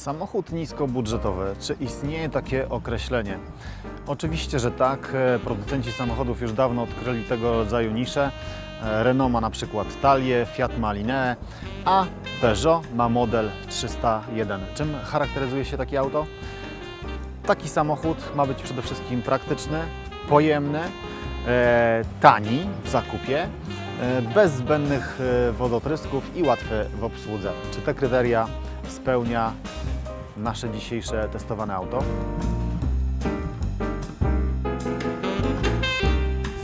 Samochód niskobudżetowy. Czy istnieje takie określenie? Oczywiście, że tak. E, Producenci samochodów już dawno odkryli tego rodzaju nisze. E, Renault ma na przykład Talię, Fiat ma Linea, a Peugeot ma model 301. Czym charakteryzuje się takie auto? Taki samochód ma być przede wszystkim praktyczny, pojemny, e, tani w zakupie, bez zbędnych wodotrysków i łatwy w obsłudze. Czy te kryteria spełnia nasze dzisiejsze testowane auto?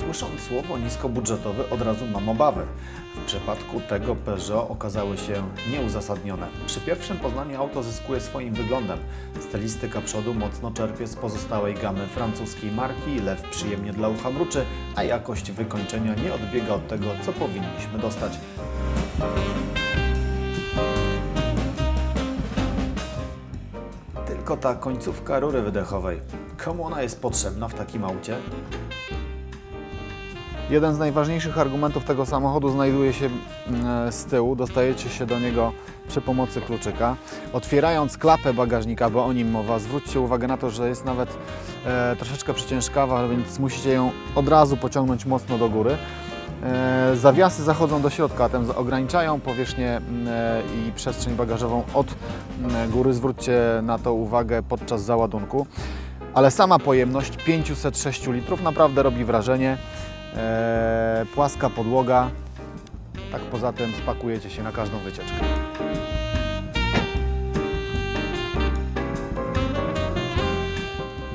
Słysząc słowo niskobudżetowy od razu mam obawy. W przypadku tego Peugeot okazały się nieuzasadnione. Przy pierwszym poznaniu auto zyskuje swoim wyglądem. Stylistyka przodu mocno czerpie z pozostałej gamy francuskiej marki, lew przyjemnie dla ucha mruczy, a jakość wykończenia nie odbiega od tego, co powinniśmy dostać. Tylko ta końcówka rury wydechowej. Komu ona jest potrzebna w takim aucie? Jeden z najważniejszych argumentów tego samochodu znajduje się mm, z tyłu. Dostajecie się do niego przy pomocy kluczyka. Otwierając klapę bagażnika, bo o nim mowa, zwróćcie uwagę na to, że jest nawet e, troszeczkę przyciężkawa, więc musicie ją od razu pociągnąć mocno do góry. E, zawiasy zachodzą do środka, a tym ograniczają powierzchnię e, i przestrzeń bagażową od góry. Zwróćcie na to uwagę podczas załadunku. Ale sama pojemność 506 litrów naprawdę robi wrażenie. E, płaska podłoga. Tak poza tym spakujecie się na każdą wycieczkę.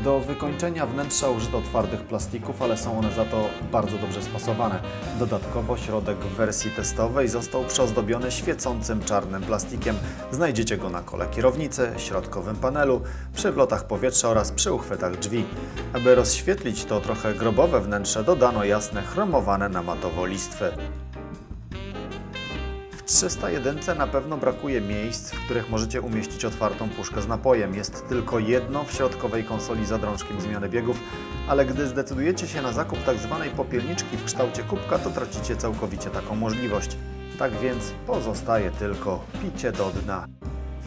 Do wykończenia wnętrza użyto twardych plastików, ale są one za to bardzo dobrze spasowane. Dodatkowo środek w wersji testowej został przyozdobiony świecącym czarnym plastikiem. Znajdziecie go na kole kierownicy, środkowym panelu, przy wlotach powietrza oraz przy uchwytach drzwi. Aby rozświetlić to trochę grobowe wnętrze, dodano jasne chromowane na matowo listwy. W 301 na pewno brakuje miejsc, w których możecie umieścić otwartą puszkę z napojem. Jest tylko jedno w środkowej konsoli z drążkiem zmiany biegów, ale gdy zdecydujecie się na zakup tzw. popielniczki w kształcie kubka, to tracicie całkowicie taką możliwość. Tak więc pozostaje tylko picie do dna.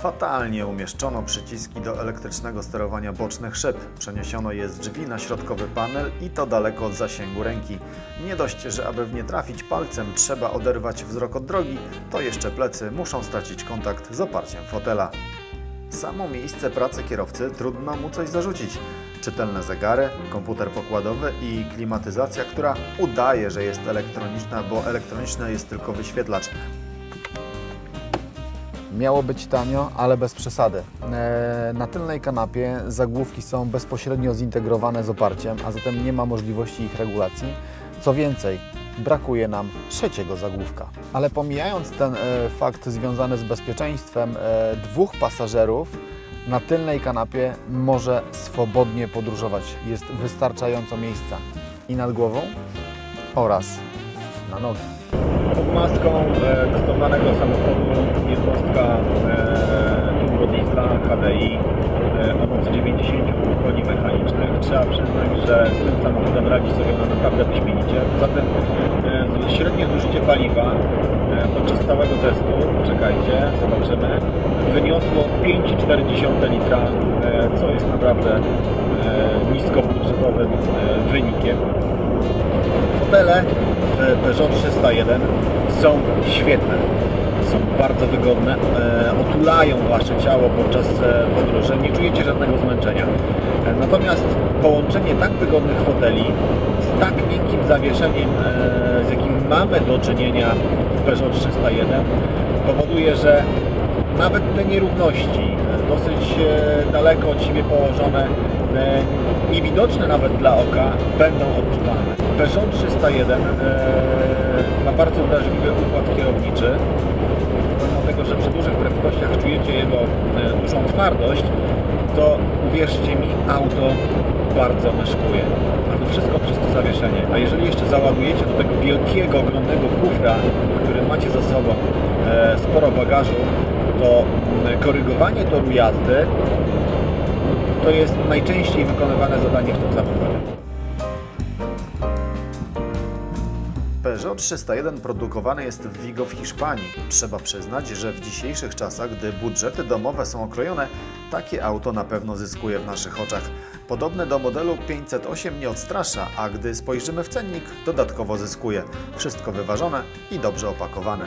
Fatalnie umieszczono przyciski do elektrycznego sterowania bocznych szyb. Przeniesiono je z drzwi na środkowy panel i to daleko od zasięgu ręki. Nie dość, że aby w nie trafić palcem trzeba oderwać wzrok od drogi, to jeszcze plecy muszą stracić kontakt z oparciem fotela. Samo miejsce pracy kierowcy trudno mu coś zarzucić. Czytelne zegary, komputer pokładowy i klimatyzacja, która udaje, że jest elektroniczna, bo elektroniczny jest tylko wyświetlacz. Miało być tanio, ale bez przesady. E, Na tylnej kanapie zagłówki są bezpośrednio zintegrowane z oparciem, a zatem nie ma możliwości ich regulacji. Co więcej, brakuje nam trzeciego zagłówka. Ale pomijając ten e, fakt związany z bezpieczeństwem, e, dwóch pasażerów na tylnej kanapie może swobodnie podróżować. Jest wystarczająco miejsca i nad głową oraz na nogi. Pod maską e, testowanego samochodu jednostka e, turbo diesla HDI e, o mocy 90 koni mechanicznych. Trzeba przyznać, że z tym samochodem radzi sobie ona naprawdę wyśmienicie. Zatem e, średnie zużycie paliwa e, podczas całego testu, czekajcie, zobaczymy, wyniosło 5,4 litra, e, co jest naprawdę e, niskobudżetowym e, wynikiem. Fotele Peugeot 301 są świetne. Są bardzo wygodne, e, otulają Wasze ciało podczas e, podróży, nie czujecie żadnego zmęczenia. E, natomiast połączenie tak wygodnych foteli z tak miękkim zawieszeniem, e, z jakim mamy do czynienia w Peugeot 301 powoduje, że nawet te nierówności, e, dosyć e, daleko od siebie położone, niewidoczne nawet dla oka, będą odczuwalne. Peugeot 301 e, ma bardzo wrażliwy układ kierowniczy, pomimo tego, że przy dużych prędkościach czujecie jego e, dużą twardość, to uwierzcie mi, auto bardzo myszkuje. A to wszystko przez to zawieszenie. A jeżeli jeszcze załadujecie do tego wielkiego, ogromnego kufra, który macie za sobą e, sporo bagażu, to mm, korygowanie toru jazdy to jest najczęściej wykonywane zadanie w tym samochodzie. Peugeot 301 produkowany jest w Vigo w Hiszpanii. Trzeba przyznać, że w dzisiejszych czasach, gdy budżety domowe są okrojone, takie auto na pewno zyskuje w naszych oczach. Podobne do modelu 508 nie odstrasza, a gdy spojrzymy w cennik, dodatkowo zyskuje. Wszystko wyważone i dobrze opakowane.